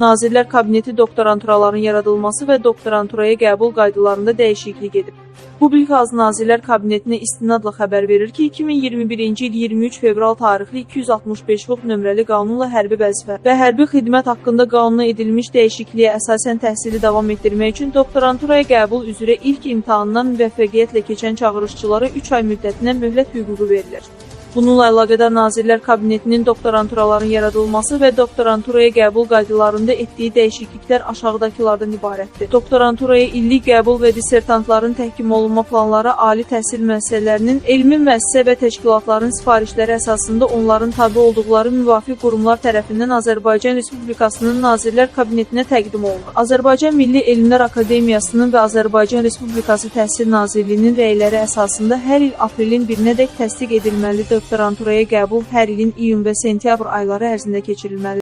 Nazirlər Kabineti doktoranturaların yaradılması və doktoranturaya qəbul qaydalarında dəyişiklik edib. Publika Nazirlər Kabinetinə istinadla xəbər verir ki, 2021-ci il 23 fevral tarixli 265-lik nömrəli qanunla hərbi vəzifə və hərbi xidmət haqqında qanuna edilmiş dəyişikliyə əsasən təhsili davam etdirmək üçün doktoranturaya qəbul üzrə ilk imtahandan müvəffəqiyyətlə keçən çağırışçılara 3 ay müddətinə möhlət hüququ verilir. Bununla əlaqədar Nazirlər Kabinetinin doktoranturaların yaradılması və doktoranturaya qəbul qaydalarında etdiyi dəyişikliklər aşağıdakılardan ibarətdir. Doktoranturaya illik qəbul və dissertantların təhkim olunma planları ali təhsil müəssisələrinin, elmi müəssisə və təşkilatların sifarişləri əsasında onların tabe olduqları müvafiq qurumlar tərəfindən Azərbaycan Respublikasının Nazirlər Kabinetinə təqdim olunur. Azərbaycan Milli Elmlər Akademiyasının və Azərbaycan Respublikası Təhsil Nazirliyinin rəyləri əsasında hər il aprelin 1-nədək təsdiq edilməli doktoranturaya qəbul hər ilin iyun və sentyabr ayları ərzində keçirilməlidir.